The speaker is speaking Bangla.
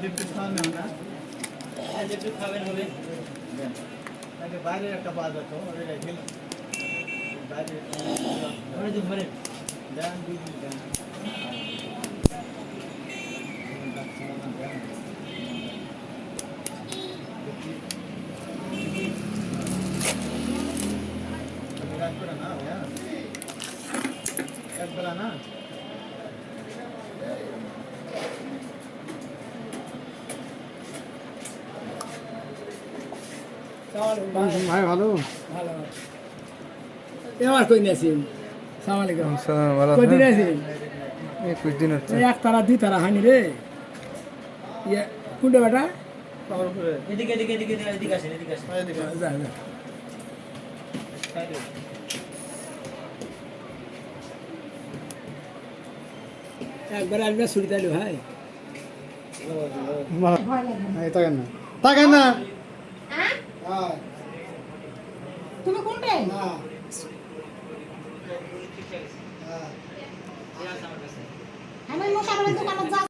লিফটে খাওয়ানো না একটু খাবেন হবে দেন। আগে বাইরে একটা পাওয়া যেত ওটা গেল বাইরে ধরে দিন ধরে দেন দুই দিন দেন একবেলা ভাই ভালো? ভালো। এবার কই নিয়েছেন সালাম আলাইকুম। সালাম ভালো কই দিন আছেন? একুশ দিন হচ্ছে এক তারা দুই তারা হানি রে। ইয়ে কোনটা বেটা? এদিকে এদিকে এদিকে এদিকে এদিকে আসেন এদিকে আসেন। এদিকে। যা যা। একবার আসবে ছুটি তাইলে ভাই। তাকেন না। তাকেন না। হ্যাঁ? তুমি কোনটাই আমি মোশারফের দোকানে যা